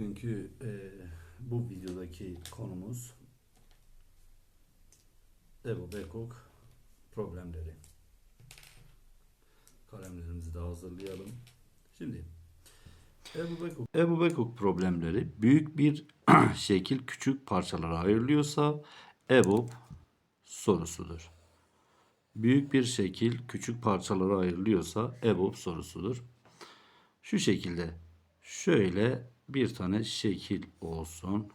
Bugünkü e, bu videodaki konumuz Evo Bekok problemleri. Kalemlerimizi de hazırlayalım. Şimdi Ebu Bekok problemleri büyük bir şekil küçük parçalara ayrılıyorsa EBOB sorusudur. Büyük bir şekil küçük parçalara ayrılıyorsa EBOB sorusudur. Şu şekilde şöyle bir tane şekil olsun.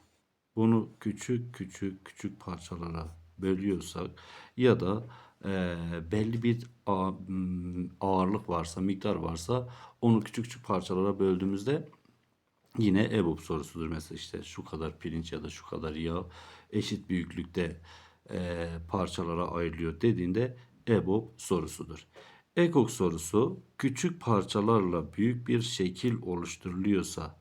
Bunu küçük küçük küçük parçalara bölüyorsak ya da eee, belli bir a- m, ağırlık varsa, miktar varsa onu küçük küçük parçalara böldüğümüzde yine EBOB sorusudur. Mesela işte şu kadar pirinç ya da şu kadar yağ eşit büyüklükte eee, parçalara ayrılıyor dediğinde EBOB sorusudur. EKOK sorusu küçük parçalarla büyük bir şekil oluşturuluyorsa,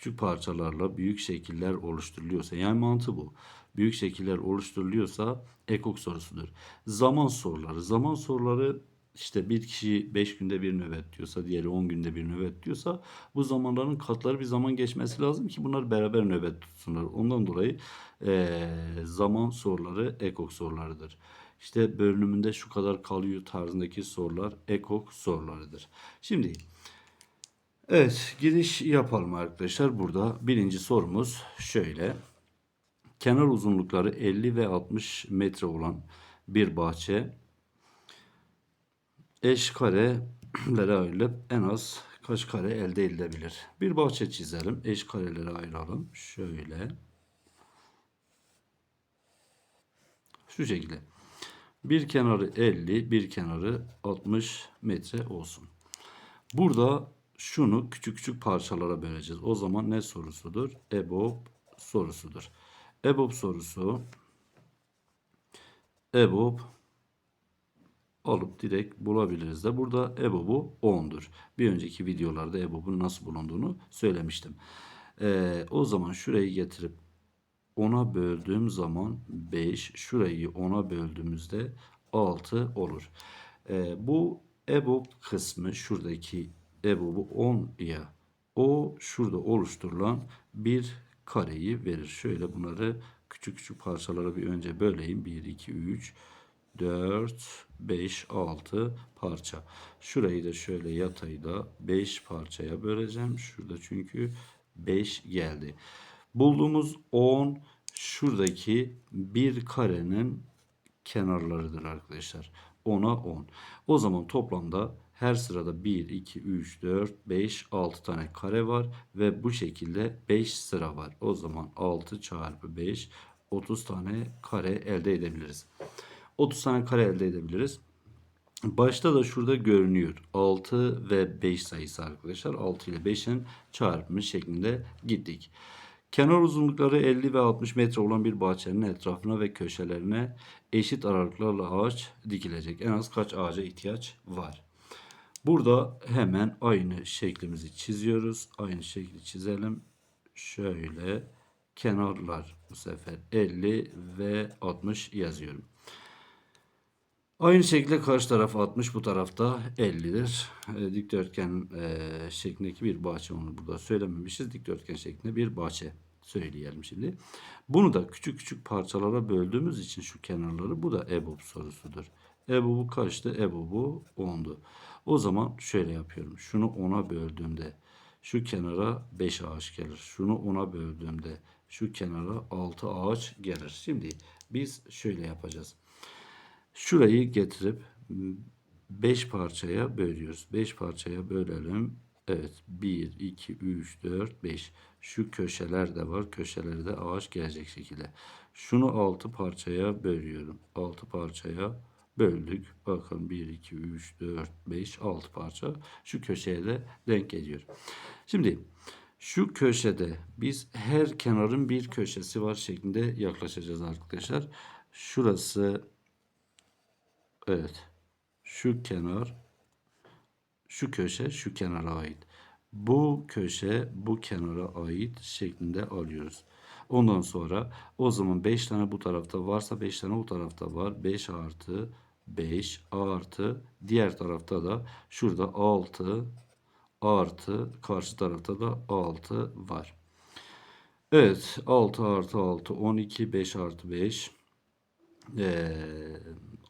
küçük parçalarla büyük şekiller oluşturuluyorsa, yani mantığı bu. Büyük şekiller oluşturuluyorsa EKOK sorusudur. Zaman soruları, zaman soruları işte bir kişi 5 günde bir nöbet diyorsa, diğeri 10 günde bir nöbet diyorsa bu zamanların katları bir zaman geçmesi lazım ki bunlar beraber nöbet tutsunlar. Ondan dolayı eee, zaman soruları EKOK sorularıdır. İşte bölümünde şu kadar kalıyor tarzındaki sorular EKOK sorularıdır. Şimdi evet giriş yapalım arkadaşlar. Burada birinci sorumuz şöyle. Kenar uzunlukları 50 ve 60 metre olan bir bahçe eş karelere ayrılıp en az kaç kare elde edilebilir? Bir bahçe çizelim. Eş karelere ayıralım. Şöyle. Şu şekilde. Bir kenarı 50, bir kenarı 60 metre olsun. Burada şunu küçük küçük parçalara böleceğiz. O zaman ne sorusudur? EBOB sorusudur. EBOB sorusu EBOB alıp direkt bulabiliriz de. Burada EBOB'u 10'dur. Bir önceki videolarda EBOB'un nasıl bulunduğunu söylemiştim. Ee, o zaman şurayı getirip 10'a böldüğüm zaman 5, şurayı 10'a böldüğümüzde 6 olur. Ee, bu EBOB kısmı şuradaki EBOB'u 10 ya o şurada oluşturulan bir kareyi verir. Şöyle bunları küçük küçük parçalara bir önce böleyim. 1, 2, 3, 4, 5, 6 parça. Şurayı da şöyle yatayı da 5 parçaya böleceğim. Şurada çünkü 5 geldi. Bulduğumuz 10 şuradaki bir karenin kenarlarıdır arkadaşlar. 10'a 10. O zaman toplamda her sırada 1, 2, 3, 4, 5, 6 tane kare var ve bu şekilde 5 sıra var. O zaman 6 çarpı 5 30 tane kare elde edebiliriz. 30 tane kare elde edebiliriz. Başta da şurada görünüyor. 6 ve 5 sayısı arkadaşlar. 6 ile 5'in çarpımı şeklinde gittik. Kenar uzunlukları 50 ve 60 metre olan bir bahçenin etrafına ve köşelerine eşit aralıklarla ağaç dikilecek. En az kaç ağaca ihtiyaç var? Burada hemen aynı şeklimizi çiziyoruz. Aynı şekli çizelim. Şöyle kenarlar bu sefer 50 ve 60 yazıyorum. Aynı şekilde karşı taraf 60 bu tarafta 50'dir. E, dikdörtgen e, şeklindeki bir bahçe onu burada söylememişiz. Dikdörtgen şeklinde bir bahçe söyleyelim şimdi. Bunu da küçük küçük parçalara böldüğümüz için şu kenarları bu da EBOB sorusudur. EBOB'u kaçtı? EBOB'u 10'du. O zaman şöyle yapıyorum. Şunu 10'a böldüğümde şu kenara 5 ağaç gelir. Şunu 10'a böldüğümde şu kenara 6 ağaç gelir. Şimdi biz şöyle yapacağız. Şurayı getirip 5 parçaya bölüyoruz. 5 parçaya bölelim. Evet 1, 2, 3, 4, 5. Şu köşeler de var. Köşelere de ağaç gelecek şekilde. Şunu 6 parçaya bölüyorum. 6 parçaya böldük. Bakın 1, 2, 3, 4, 5, 6 parça. Şu köşeye de denk geliyor. Şimdi şu köşede biz her kenarın bir köşesi var şeklinde yaklaşacağız arkadaşlar. Şurası Evet. Şu kenar şu köşe şu kenara ait. Bu köşe bu kenara ait şeklinde alıyoruz. Ondan sonra o zaman 5 tane bu tarafta varsa 5 tane o tarafta var. 5 artı 5 artı diğer tarafta da şurada 6 artı karşı tarafta da 6 var. Evet 6 artı 6 12 5 artı 5 ee,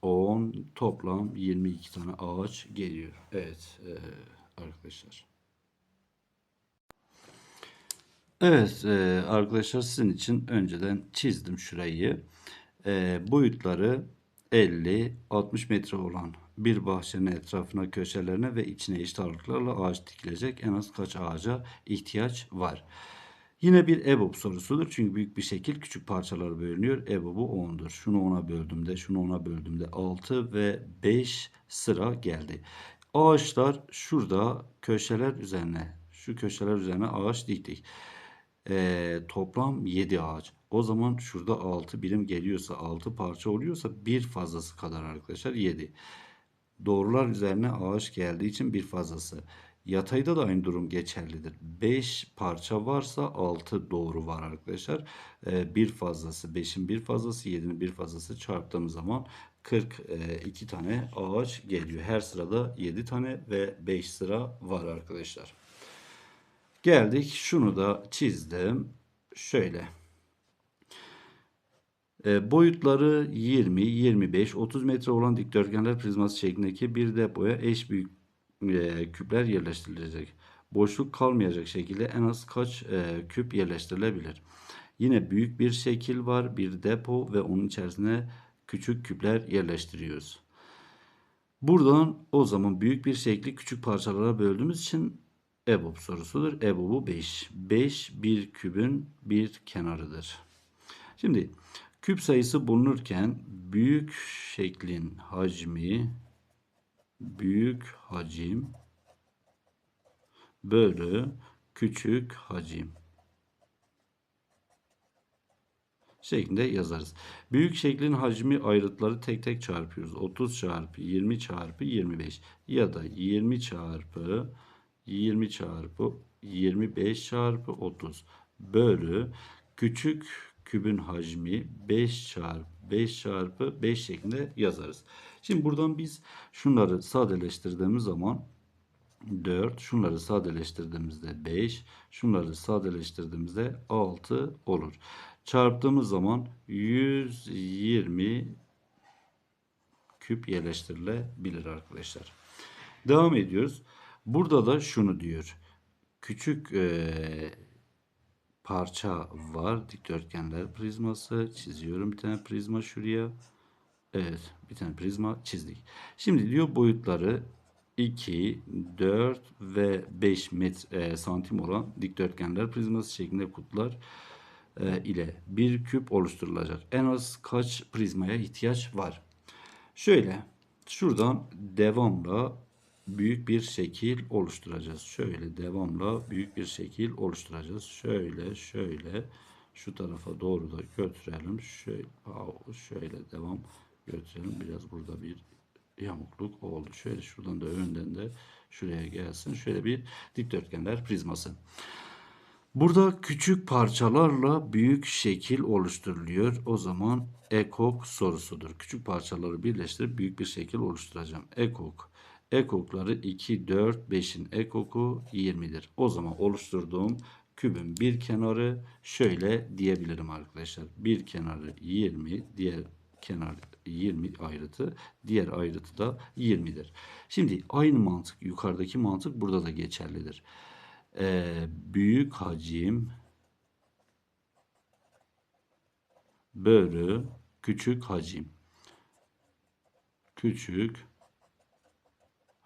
10 toplam 22 tane ağaç geliyor. Evet ee, arkadaşlar. Evet e, arkadaşlar sizin için önceden çizdim şurayı. E, boyutları 50-60 metre olan bir bahçenin etrafına, köşelerine ve içine eşit aralıklarla ağaç dikilecek. En az kaç ağaca ihtiyaç var? Yine bir EBOB sorusudur. Çünkü büyük bir şekil küçük parçalara bölünüyor. EBOB'u 10'dur. Şunu 10'a böldüğümde, şunu 10'a böldüğümde 6 ve 5 sıra geldi. Ağaçlar şurada köşeler üzerine, şu köşeler üzerine ağaç diktik. Ee, toplam 7 ağaç. O zaman şurada 6 birim geliyorsa, 6 parça oluyorsa bir fazlası kadar arkadaşlar 7. Doğrular üzerine ağaç geldiği için bir fazlası. Yatayda da aynı durum geçerlidir. 5 parça varsa 6 doğru var arkadaşlar. Ee, bir fazlası, 5'in bir fazlası, 7'nin bir fazlası çarptığımız zaman 42 tane ağaç geliyor. Her sırada 7 tane ve 5 sıra var arkadaşlar. Geldik şunu da çizdim. Şöyle. E, boyutları 20, 25, 30 metre olan dikdörtgenler prizması şeklindeki bir depoya eş büyük e, küpler yerleştirilecek. Boşluk kalmayacak şekilde en az kaç e, küp yerleştirilebilir? Yine büyük bir şekil var, bir depo ve onun içerisine küçük küpler yerleştiriyoruz. Buradan o zaman büyük bir şekli küçük parçalara böldüğümüz için EBOB sorusudur. EBOB'u 5. 5 bir kübün bir kenarıdır. Şimdi küp sayısı bulunurken büyük şeklin hacmi büyük hacim bölü küçük hacim şeklinde yazarız. Büyük şeklin hacmi ayrıtları tek tek çarpıyoruz. 30 çarpı 20 çarpı 25 ya da 20 çarpı 20 çarpı 25 çarpı 30 bölü küçük kübün hacmi 5 çarpı 5 çarpı 5 şeklinde yazarız. Şimdi buradan biz şunları sadeleştirdiğimiz zaman 4, şunları sadeleştirdiğimizde 5, şunları sadeleştirdiğimizde 6 olur. Çarptığımız zaman 120 küp yerleştirilebilir arkadaşlar. Devam ediyoruz. Burada da şunu diyor. Küçük e, parça var. Dikdörtgenler prizması. Çiziyorum bir tane prizma şuraya. Evet bir tane prizma çizdik. Şimdi diyor boyutları 2, 4 ve 5 metre, e, santim olan dikdörtgenler prizması şeklinde kutular e, ile bir küp oluşturulacak. En az kaç prizmaya ihtiyaç var? Şöyle şuradan devamla büyük bir şekil oluşturacağız. Şöyle devamla büyük bir şekil oluşturacağız. Şöyle şöyle şu tarafa doğru da götürelim. Şöyle, şöyle devam götürelim. Biraz burada bir yamukluk oldu. Şöyle şuradan da önden de şuraya gelsin. Şöyle bir dikdörtgenler prizması. Burada küçük parçalarla büyük şekil oluşturuluyor. O zaman ekok sorusudur. Küçük parçaları birleştirip büyük bir şekil oluşturacağım. Ekok. Ekokları 2, 4, 5'in ekoku 20'dir. O zaman oluşturduğum kübün bir kenarı şöyle diyebilirim arkadaşlar. Bir kenarı 20, diğer kenar 20 ayrıtı, diğer ayrıtı da 20'dir. Şimdi aynı mantık, yukarıdaki mantık burada da geçerlidir. Ee, büyük hacim bölü küçük hacim. Küçük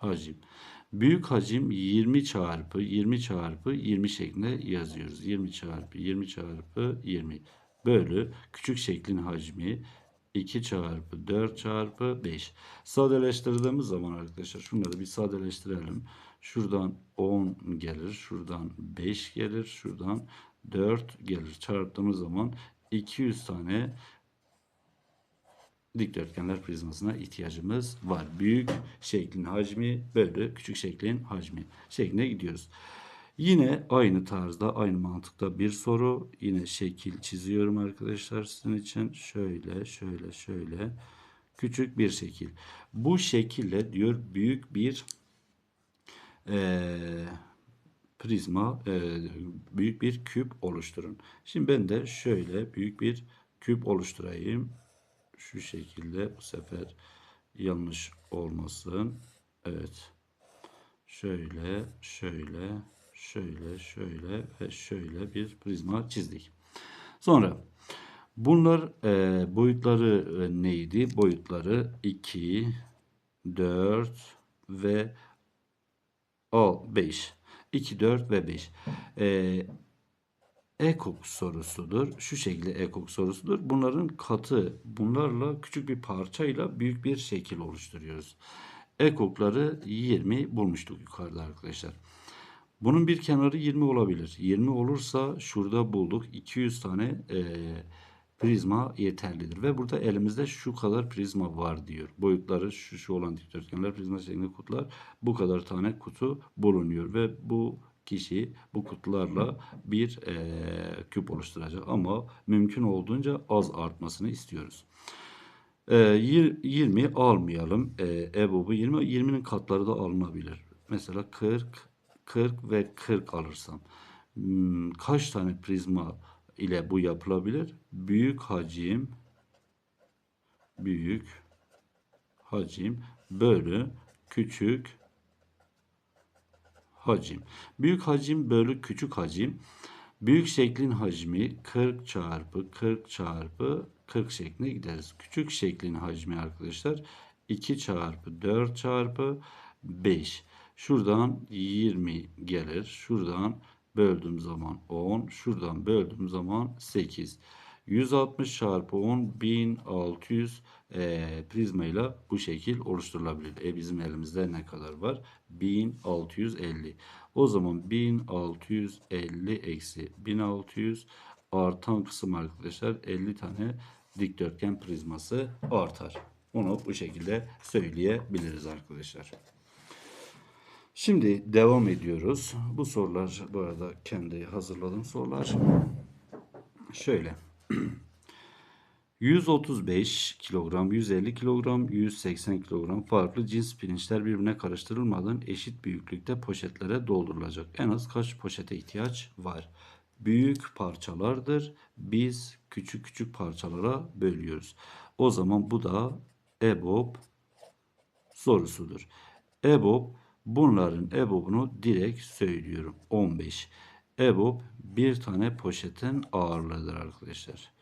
hacim. Büyük hacim 20 çarpı 20 çarpı 20 şeklinde yazıyoruz. 20 çarpı 20 çarpı 20 bölü küçük şeklin hacmi 2 çarpı 4 çarpı 5. Sadeleştirdiğimiz zaman arkadaşlar şunları bir sadeleştirelim. Şuradan 10 gelir. Şuradan 5 gelir. Şuradan 4 gelir. Çarptığımız zaman 200 tane dikdörtgenler prizmasına ihtiyacımız var. Büyük şeklin hacmi bölü küçük şeklin hacmi şeklinde gidiyoruz. Yine aynı tarzda aynı mantıkta bir soru. Yine şekil çiziyorum arkadaşlar sizin için. Şöyle şöyle şöyle küçük bir şekil. Bu şekilde diyor büyük bir ee, prizma e, büyük bir küp oluşturun. Şimdi ben de şöyle büyük bir küp oluşturayım. Şu şekilde bu sefer yanlış olmasın. Evet. Şöyle, şöyle, şöyle, şöyle ve şöyle bir prizma çizdik. Sonra bunlar e, boyutları e, neydi? Boyutları 2, 4 ve o 5. 2, 4 ve 5. Ee, ekok sorusudur. Şu şekilde ekok sorusudur. Bunların katı, bunlarla küçük bir parçayla büyük bir şekil oluşturuyoruz. Ekokları 20 bulmuştuk yukarıda arkadaşlar. Bunun bir kenarı 20 olabilir. 20 olursa şurada bulduk 200 tane e, prizma yeterlidir. Ve burada elimizde şu kadar prizma var diyor. Boyutları şu, şu olan dikdörtgenler prizma şeklinde kutular bu kadar tane kutu bulunuyor. Ve bu kişi bu kutularla bir e, küp oluşturacak. Ama mümkün olduğunca az artmasını istiyoruz. E, 20 almayalım. E, EBOB'u 20. 20'nin katları da alınabilir. Mesela 40, 40 ve 40 alırsam. Hmm, kaç tane prizma ile bu yapılabilir? Büyük hacim büyük hacim bölü küçük hacim. Büyük hacim bölü küçük hacim. Büyük şeklin hacmi 40 çarpı 40 çarpı 40 şeklinde gideriz. Küçük şeklin hacmi arkadaşlar 2 çarpı 4 çarpı 5. Şuradan 20 gelir. Şuradan böldüğüm zaman 10. Şuradan böldüğüm zaman 8. 160 çarpı 10 1600 e, prizma ile bu şekil oluşturulabilir. E bizim elimizde ne kadar var? 1650. O zaman 1650 eksi 1600 artan kısım arkadaşlar 50 tane dikdörtgen prizması artar. Onu bu şekilde söyleyebiliriz arkadaşlar. Şimdi devam ediyoruz. Bu sorular bu arada kendi hazırladığım sorular. Şöyle. 135 kilogram, 150 kilogram, 180 kilogram farklı cins pirinçler birbirine karıştırılmadan eşit büyüklükte poşetlere doldurulacak. En az kaç poşete ihtiyaç var? Büyük parçalardır. Biz küçük küçük parçalara bölüyoruz. O zaman bu da EBOB sorusudur. EBOB bunların EBOB'unu direkt söylüyorum. 15. EBOB bir tane poşetin ağırlığıdır arkadaşlar.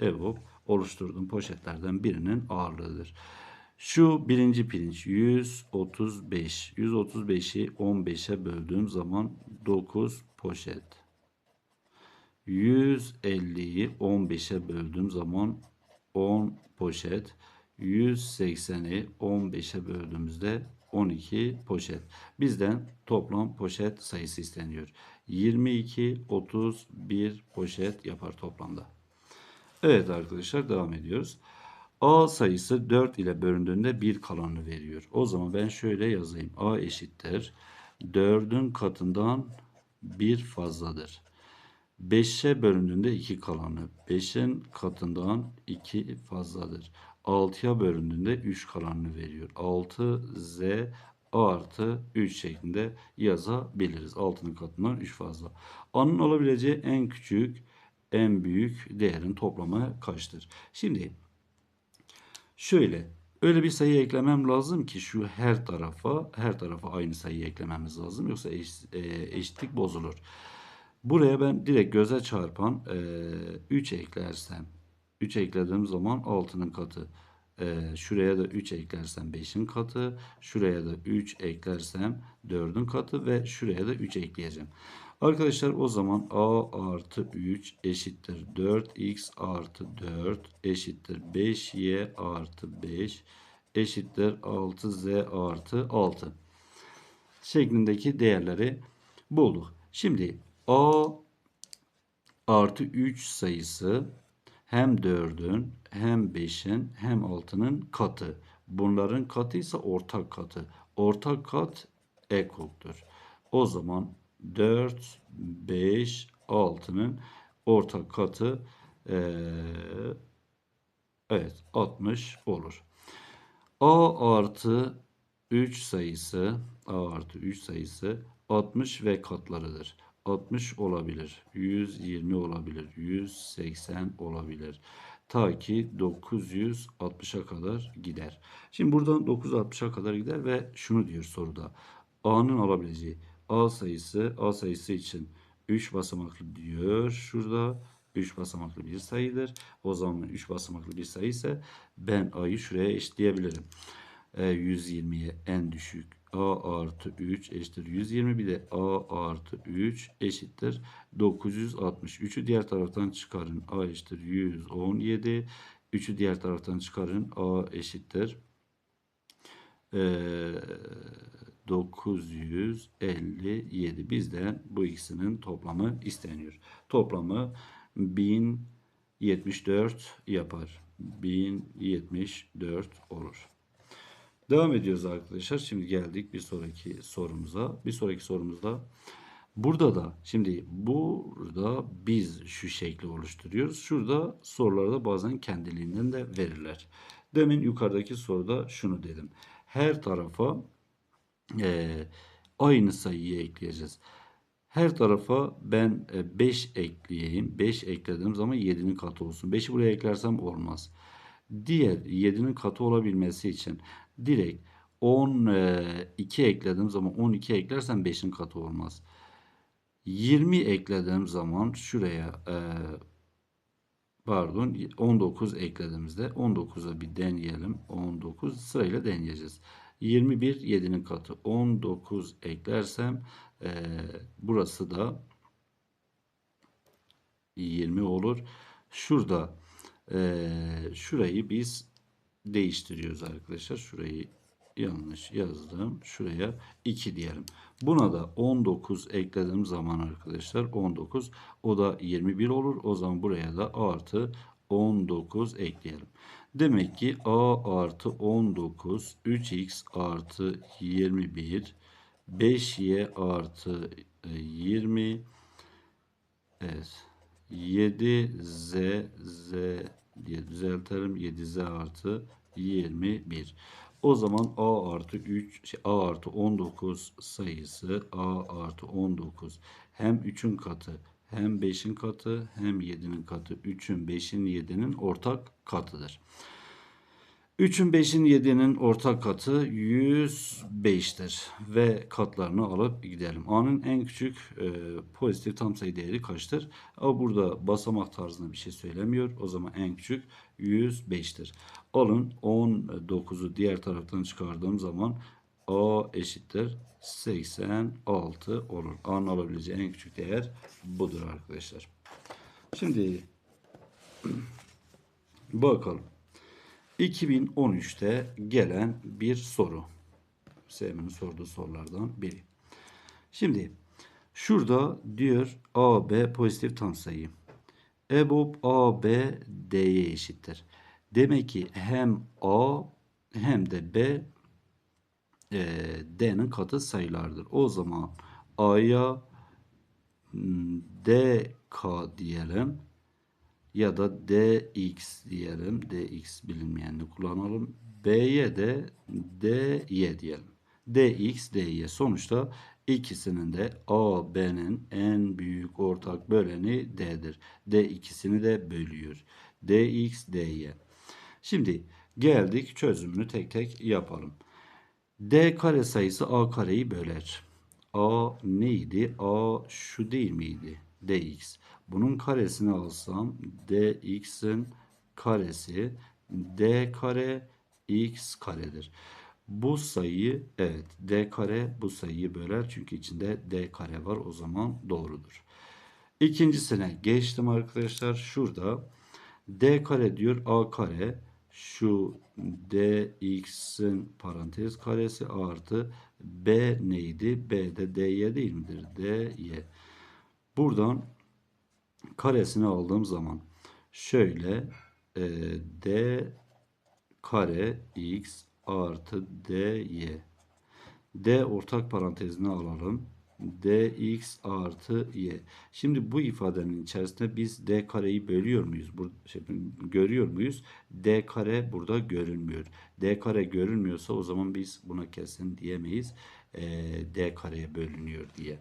EBOB oluşturduğum poşetlerden birinin ağırlığıdır. Şu birinci pirinç 135. 135'i 15'e böldüğüm zaman 9 poşet. 150'yi 15'e böldüğüm zaman 10 poşet. 180'i 15'e böldüğümüzde 12 poşet. Bizden toplam poşet sayısı isteniyor. 22, 31 poşet yapar toplamda. Evet arkadaşlar devam ediyoruz. A sayısı 4 ile bölündüğünde 1 kalanı veriyor. O zaman ben şöyle yazayım. A eşittir. 4'ün katından 1 fazladır. 5'e bölündüğünde 2 kalanı. 5'in katından 2 fazladır. 6'ya bölündüğünde 3 kalanını veriyor. 6 z artı 3 şeklinde yazabiliriz. 6'nın katından 3 fazla. A'nın olabileceği en küçük en büyük değerin toplamı kaçtır? Şimdi şöyle öyle bir sayı eklemem lazım ki şu her tarafa her tarafa aynı sayıyı eklememiz lazım. Yoksa eş, e, eşitlik bozulur. Buraya ben direkt göze çarpan e, 3 eklersem 3 eklediğim zaman 6'nın katı. E, şuraya da 3 eklersem 5'in katı. Şuraya da 3 eklersem 4'ün katı ve şuraya da 3 ekleyeceğim. Arkadaşlar o zaman a artı 3 eşittir 4x artı 4 eşittir 5y artı 5 eşittir 6z artı 6 şeklindeki değerleri bulduk. Şimdi a artı 3 sayısı hem 4'ün hem 5'in hem 6'nın katı. Bunların katı ise ortak katı. Ortak kat ekoktur. O zaman 4, 5, 6'nın ortak katı ee, evet 60 olur. A artı 3 sayısı A artı 3 sayısı 60 ve katlarıdır. 60 olabilir, 120 olabilir, 180 olabilir. Ta ki 960'a kadar gider. Şimdi buradan 960'a kadar gider ve şunu diyor soruda. A'nın alabileceği A sayısı A sayısı için 3 basamaklı diyor. Şurada 3 basamaklı bir sayıdır. O zaman 3 basamaklı bir sayı ise ben A'yı şuraya eşitleyebilirim. E, 120'ye en düşük A artı 3 eşittir 120 bir de A artı 3 eşittir 960. 3'ü diğer taraftan çıkarın. A eşittir 117. 3'ü diğer taraftan çıkarın. A eşittir e, 957. Bizden bu ikisinin toplamı isteniyor. Toplamı 1074 yapar. 1074 olur. Devam ediyoruz arkadaşlar. Şimdi geldik bir sonraki sorumuza. Bir sonraki sorumuzda burada da şimdi burada biz şu şekli oluşturuyoruz. Şurada sorularda bazen kendiliğinden de verirler. Demin yukarıdaki soruda şunu dedim. Her tarafa eee, aynı sayıyı ekleyeceğiz. Her tarafa ben 5 ekleyeyim. 5 eklediğim zaman 7'nin katı olsun. 5'i buraya eklersem olmaz. Diğer 7'nin katı olabilmesi için direkt 12 eklediğim zaman 12 eklersem 5'in katı olmaz. 20 eklediğim zaman şuraya e, pardon 19 eklediğimizde 19'a bir deneyelim. 19 sırayla deneyeceğiz. 21 7'nin katı. 19 eklersem e, burası da 20 olur. Şurada e, şurayı biz değiştiriyoruz arkadaşlar. Şurayı yanlış yazdım. Şuraya 2 diyelim. Buna da 19 eklediğim zaman arkadaşlar 19 o da 21 olur. O zaman buraya da artı 19 ekleyelim. Demek ki a artı 19 3x artı 21 5y artı 20 evet 7z z diye düzeltelim 7z artı 21 o zaman a artı 3 şey, a artı 19 sayısı a artı 19 hem 3'ün katı hem 5'in katı hem 7'nin katı 3'ün 5'in 7'nin ortak katıdır. 3'ün 5'in 7'nin ortak katı 105'tir ve katlarını alıp gidelim. A'nın en küçük e, pozitif tam sayı değeri kaçtır? Ama burada basamak tarzında bir şey söylemiyor. O zaman en küçük 105'tir. Alın 19'u diğer taraftan çıkardığım zaman A eşittir 86 olur. A'nın alabileceği en küçük değer budur arkadaşlar. Şimdi bakalım. 2013'te gelen bir soru. Sevmenin sorduğu sorulardan biri. Şimdi şurada diyor AB pozitif tam sayı. EBOB AB D'ye eşittir. Demek ki hem A hem de B e, D'nin katı sayılardır. O zaman A'ya hmm, DK diyelim ya da dx diyelim. dx bilinmeyenini kullanalım. b'ye de dy diyelim. dx dy sonuçta ikisinin de a b'nin en büyük ortak böleni d'dir. d ikisini de bölüyor. dx dy. Şimdi geldik çözümünü tek tek yapalım. D kare sayısı a kareyi böler. a neydi? a şu değil miydi? dx. Bunun karesini alsam dx'in karesi d kare x karedir. Bu sayı evet d kare bu sayıyı böler çünkü içinde d kare var o zaman doğrudur. İkincisine geçtim arkadaşlar. Şurada d kare diyor a kare şu dx'in parantez karesi artı b neydi? b de dy değil midir? dy. Buradan karesini aldığım zaman şöyle e, d kare x artı dy d ortak parantezine alalım dx artı y. Şimdi bu ifadenin içerisinde biz d kareyi bölüyor muyuz? Şey, görüyor muyuz? d kare burada görünmüyor. d kare görünmüyorsa o zaman biz buna kesin diyemeyiz. e, D kareye bölünüyor diye.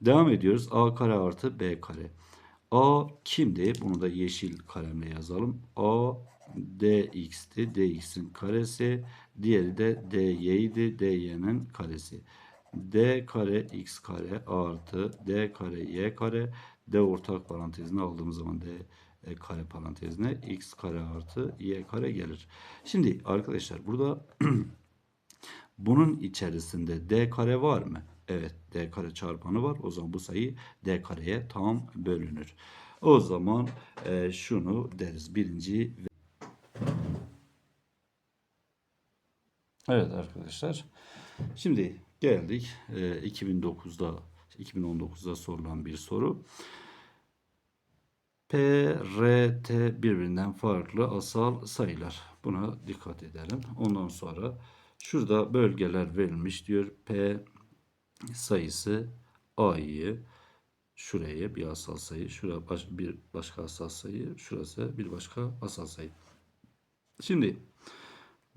Devam ediyoruz. A kare artı B kare. A kimdi? Bunu da yeşil kalemle yazalım. A dx'ti. dx'in karesi. Diğeri de dy'ydi. dy'nin karesi. D kare x kare artı d kare y kare. d ortak parantezine aldığımız zaman d e, kare parantezine x kare artı y kare gelir. Şimdi arkadaşlar burada bunun içerisinde d kare var mı? Evet d kare çarpanı var. O zaman bu sayı d kareye tam bölünür. O zaman e, şunu deriz. Birinci Evet arkadaşlar. Şimdi geldik e, 2009'da 2019'da sorulan bir soru. P, R, T birbirinden farklı asal sayılar. Buna dikkat edelim. Ondan sonra şurada bölgeler verilmiş diyor. P sayısı A'yı şuraya bir asal sayı, şuraya baş, bir başka asal sayı, şurası bir başka asal sayı. Şimdi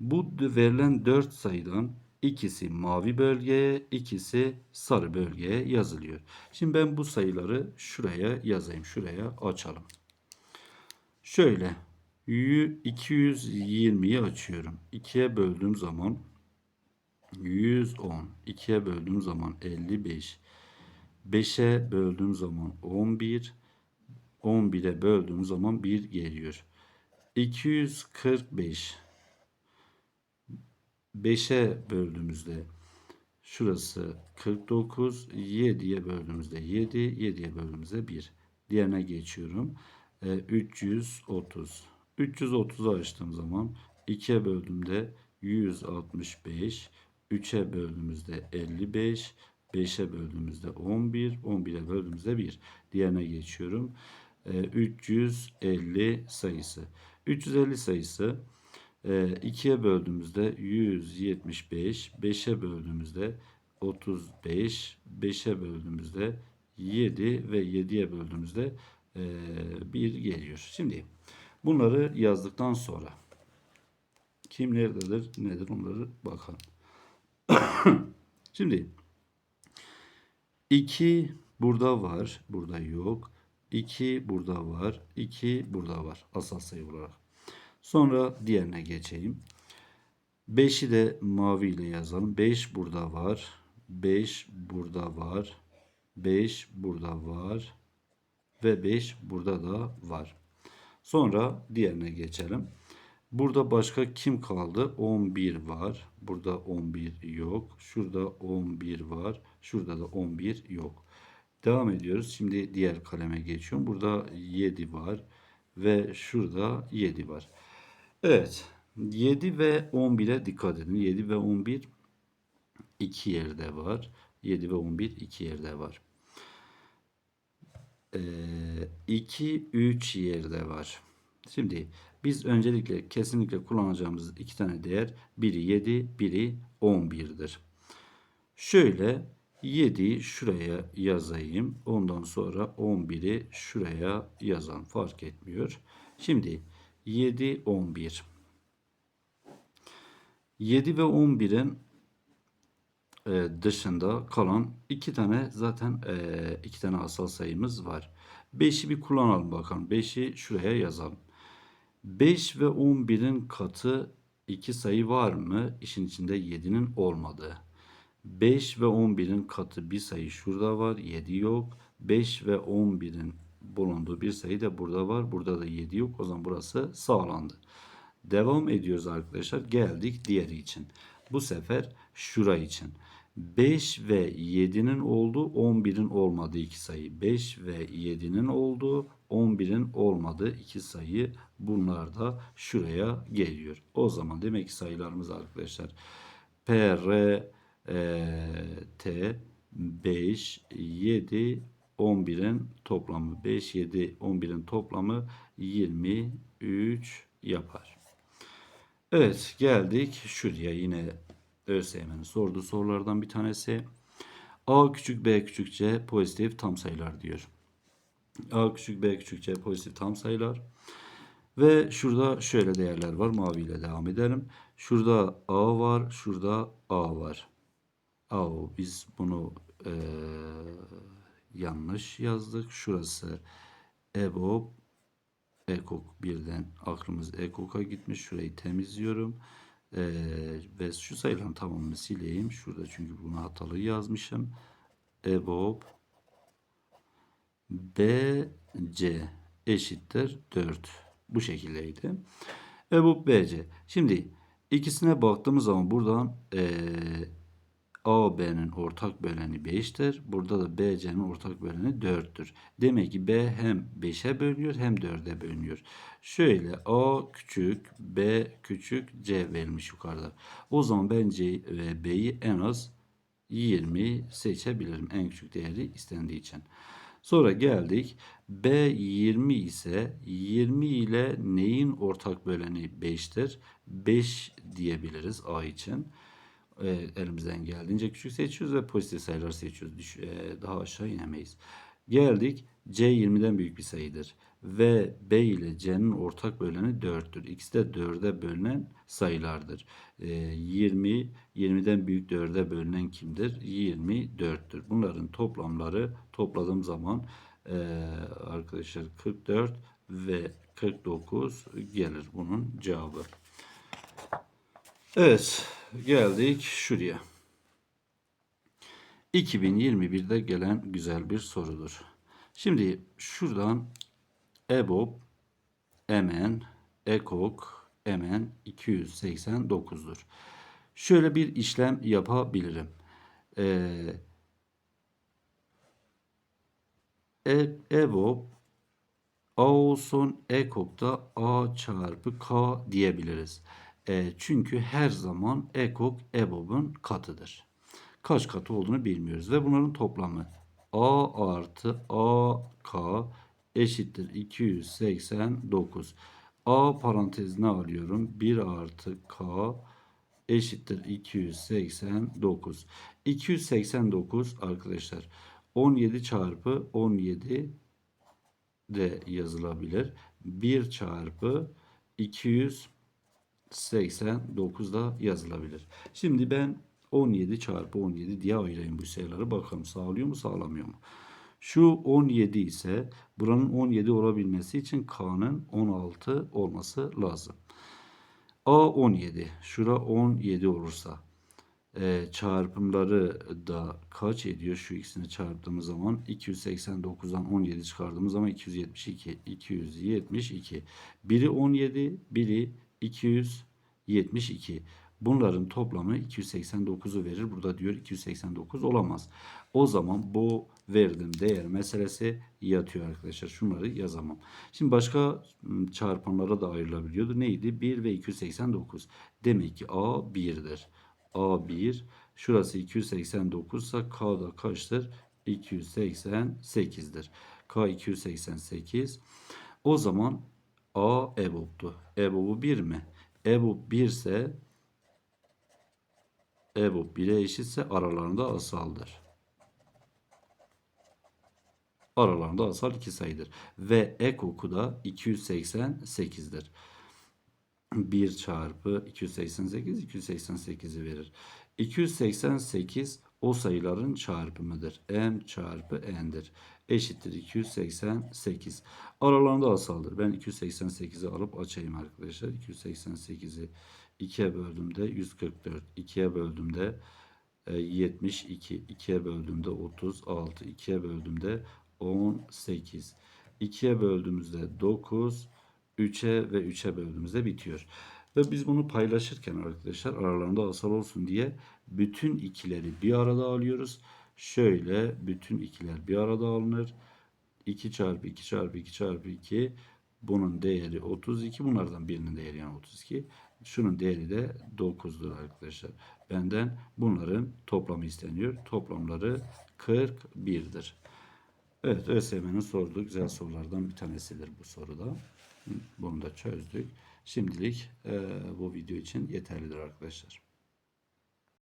bu verilen 4 sayıdan ikisi mavi bölgeye, ikisi sarı bölgeye yazılıyor. Şimdi ben bu sayıları şuraya yazayım. Şuraya açalım. Şöyle 220'yi açıyorum. 2'ye böldüğüm zaman 110. 2'ye böldüğüm zaman 55. 5'e böldüğüm zaman 11. 11'e böldüğüm zaman 1 geliyor. 245 5'e böldüğümüzde şurası 49, 7'ye böldüğümüzde 7, 7'ye böldüğümüzde 1. Diğerine geçiyorum. E, 330. 330'u açtığım zaman 2'ye böldüğümde 165, 3'e böldüğümüzde 55, 5'e böldüğümüzde 11, 11'e böldüğümüzde 1. Diğerine geçiyorum. E, 350 sayısı. 350 sayısı 2'ye e, böldüğümüzde 175, 5'e böldüğümüzde 35, 5'e böldüğümüzde 7 ve 7'ye böldüğümüzde 1 e, geliyor. Şimdi bunları yazdıktan sonra kim nerededir, nedir onları bakalım. Şimdi 2 burada var, burada yok. 2 burada var, 2 burada var asal sayı olarak. Sonra diğerine geçeyim. 5'i de mavi ile yazalım. 5 burada var. 5 burada var. 5 burada var. Ve 5 burada da var. Sonra diğerine geçelim. Burada başka kim kaldı? 11 var. Burada 11 yok. Şurada 11 var. Şurada da 11 yok. Devam ediyoruz. Şimdi diğer kaleme geçiyorum. Burada 7 var. Ve şurada 7 var. Evet. 7 ve 11'e dikkat edin. 7 ve 11 iki yerde var. 7 ve 11 iki yerde var. Ee, 2, 3 yerde var. Şimdi biz öncelikle kesinlikle kullanacağımız iki tane değer biri 7, biri 11'dir. Şöyle 7'yi şuraya yazayım. Ondan sonra 11'i şuraya yazan fark etmiyor. Şimdi 7, 11. 7 ve 11'in e, dışında kalan iki tane zaten e, iki tane asal sayımız var. 5'i bir kullanalım bakalım. 5'i şuraya yazalım. 5 ve 11'in katı iki sayı var mı? İşin içinde 7'nin olmadığı. 5 ve 11'in katı bir sayı şurada var. 7 yok. 5 ve 11'in bulunduğu bir sayı da burada var. Burada da 7 yok. O zaman burası sağlandı. Devam ediyoruz arkadaşlar. Geldik diğeri için. Bu sefer şura için. 5 ve 7'nin olduğu 11'in olmadığı iki sayı. 5 ve 7'nin olduğu 11'in olmadığı iki sayı bunlar da şuraya geliyor. O zaman demek ki sayılarımız arkadaşlar P, R, e, T, 5, 7, 11'in toplamı 5, 7, 11'in toplamı 23 yapar. Evet geldik şuraya yine ÖSYM'nin sorduğu sorulardan bir tanesi. A küçük B küçük C pozitif tam sayılar diyor. A küçük B küçük C pozitif tam sayılar. Ve şurada şöyle değerler var. Mavi ile devam edelim. Şurada A var. Şurada A var. Au, biz bunu eee, yanlış yazdık. Şurası EBOB Ekok birden aklımız Ekok'a gitmiş. Şurayı temizliyorum. Eee, ve şu sayıların tamamını sileyim. Şurada çünkü bunu hatalı yazmışım. EBOB BC eşittir 4. Bu şekildeydi. EBOB BC. Şimdi ikisine baktığımız zaman buradan eee AB'nin ortak böleni 5'tir. Burada da BC'nin ortak böleni 4'tür. Demek ki B hem 5'e bölünüyor hem 4'e bölünüyor. Şöyle A küçük, B küçük, C verilmiş yukarıda. O zaman ben C ve B'yi en az 20 seçebilirim. En küçük değeri istendiği için. Sonra geldik. B 20 ise 20 ile neyin ortak böleni 5'tir? 5 diyebiliriz A için. E, elimizden geldiğince küçük seçiyoruz ve pozitif sayılar seçiyoruz. Düş, e, daha aşağı inemeyiz. Geldik. C 20'den büyük bir sayıdır. Ve B ile C'nin ortak böleni 4'tür. İkisi de 4'e bölünen sayılardır. E, 20, 20'den büyük 4'e bölünen kimdir? 24'tür. Bunların toplamları topladığım zaman e, arkadaşlar 44 ve 49 gelir bunun cevabı. Evet, geldik şuraya. 2021'de gelen güzel bir sorudur. Şimdi şuradan EBOB, EMEN, EKOK, EMEN 289'dur. Şöyle bir işlem yapabilirim. Ee, e, EBOB A olsun EKOK'ta A çarpı K diyebiliriz. E, çünkü her zaman ekok EBOB'un katıdır. Kaç katı olduğunu bilmiyoruz ve bunların toplamı A artı AK eşittir 289. A parantezine alıyorum. 1 artı K eşittir 289. 289 arkadaşlar 17 çarpı 17 de yazılabilir. 1 çarpı 289 da yazılabilir. Şimdi ben 17 çarpı 17 diye ayırayım bu sayıları. Bakalım sağlıyor mu sağlamıyor mu? Şu 17 ise buranın 17 olabilmesi için K'nın 16 olması lazım. A 17. Şura 17 olursa e, çarpımları da kaç ediyor? Şu ikisini çarptığımız zaman 289'dan 17 çıkardığımız zaman 272. 272. Biri 17, biri 272. Bunların toplamı 289'u verir. Burada diyor 289 olamaz. O zaman bu verdiğim değer meselesi yatıyor arkadaşlar. Şunları yazamam. Şimdi başka ıı, çarpanlara da ayrılabiliyordu. Neydi? 1 ve 289. Demek ki A 1'dir. A1 şurası 289 ise K da kaçtır? 288'dir. K 288. O zaman A EBOB'du. EBOB'u 1 mi? EBOB 1 ise EBOB 1'e eşitse aralarında asaldır. Aralarında asal iki sayıdır. Ve ek oku da 288'dir. 1 çarpı 288 288'i verir. 288 o sayıların çarpımıdır. M çarpı n'dir. Eşittir 288. Aralarında asaldır. Ben 288'i alıp açayım arkadaşlar. 288'i 2'ye böldüğümde 144. 2'ye böldüğümde 72. 2'ye böldüğümde 36. 2'ye böldüğümde 18. 2'ye böldüğümüzde 9. 3'e ve 3'e böldüğümüzde bitiyor. Ve biz bunu paylaşırken arkadaşlar aralarında asal olsun diye bütün ikileri bir arada alıyoruz. Şöyle bütün ikiler bir arada alınır. 2 çarpı 2 çarpı 2 çarpı 2 bunun değeri 32. Bunlardan birinin değeri yani 32. Şunun değeri de 9'dur arkadaşlar. Benden bunların toplamı isteniyor. Toplamları 41'dir. Evet ÖSYM'nin sorduğu güzel sorulardan bir tanesidir bu soruda. Bunu da çözdük. Şimdilik e, bu video için yeterlidir arkadaşlar.